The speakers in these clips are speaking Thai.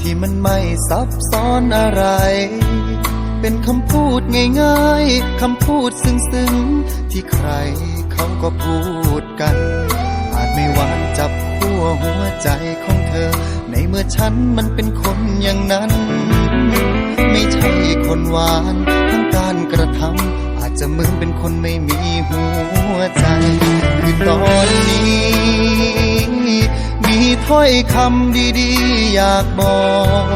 ที่มันไม่ซับซ้อนอะไร เป็นคำพูดง่ายๆ คำพูดซึ้งๆ ที่ใครเขาก็พูดกัน อาจไม่หวานจับขั้วหัวใจของเธอ ในเมื่อฉันมันเป็นคนอย่างนั้น ไม่ใช่คนหวานทั้งการกระทำอาจจะเหมือนเป็นคนไม่มีหัวใจ คือตอนนี้ ถ้อยคำดีๆ อยากบอ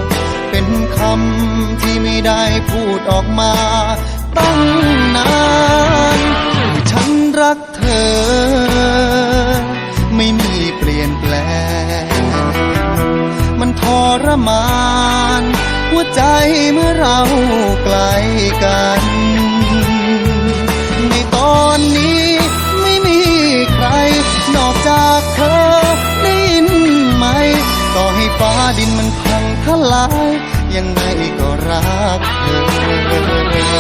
ก เป็นคำที่ไม่ได้พูดออกมา ตั้งนาน ฉันรักเธอ ไม่มีเปลี่ยนแปลง มันทรมาน หัวใจเมื่อเราใกลกัน ลาย ยังไงก็รักเธอ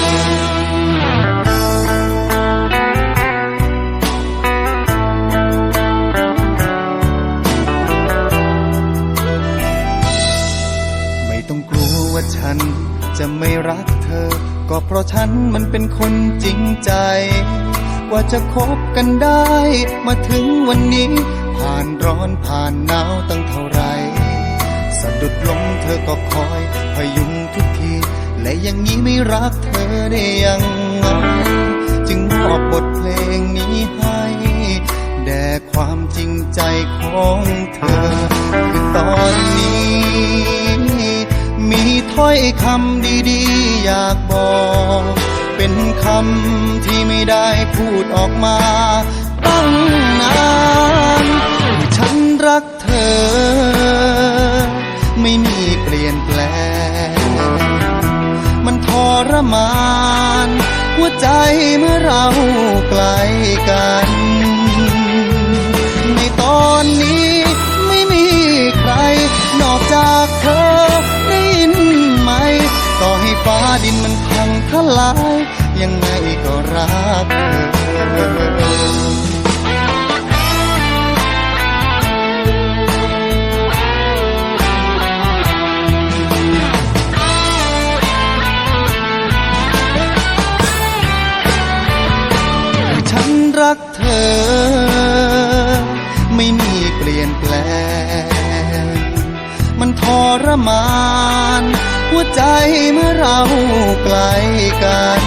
ไม่ต้องกลัวฉันจะไม่รักเธอ ก็เพราะฉันมันเป็นคนจริงใจ ว่าจะคบกันได้ มาถึงวันนี้ ผ่านร้อนผ่านหนาวตั้งเท่าไหร สะดุดลงเธอก็คอยพยุงทุกที และอยังนี้ไม่รักเธอได้ยังไงจึงมอบบทเพลงนี้ให้ แด่ความจริงใจของเธอ คือตอนนี้ มีถ้อยคำดีๆ อยากบอก เป็นคำที่ไม่ได้พูดออกมาตั้งนาน มาน หัวใจเมื่อเราไกลกัน ในตอนนี้ไม่มีใคร นอกจากเธอได้ยินไหม ต่อให้ฟ้าดินมันพังทลาย ยังไงก็รักเธอ รักเธอ ไม่มีเปลี่ยนแปลง มันทรมาน หัวใจเมื่อเราไกลกัน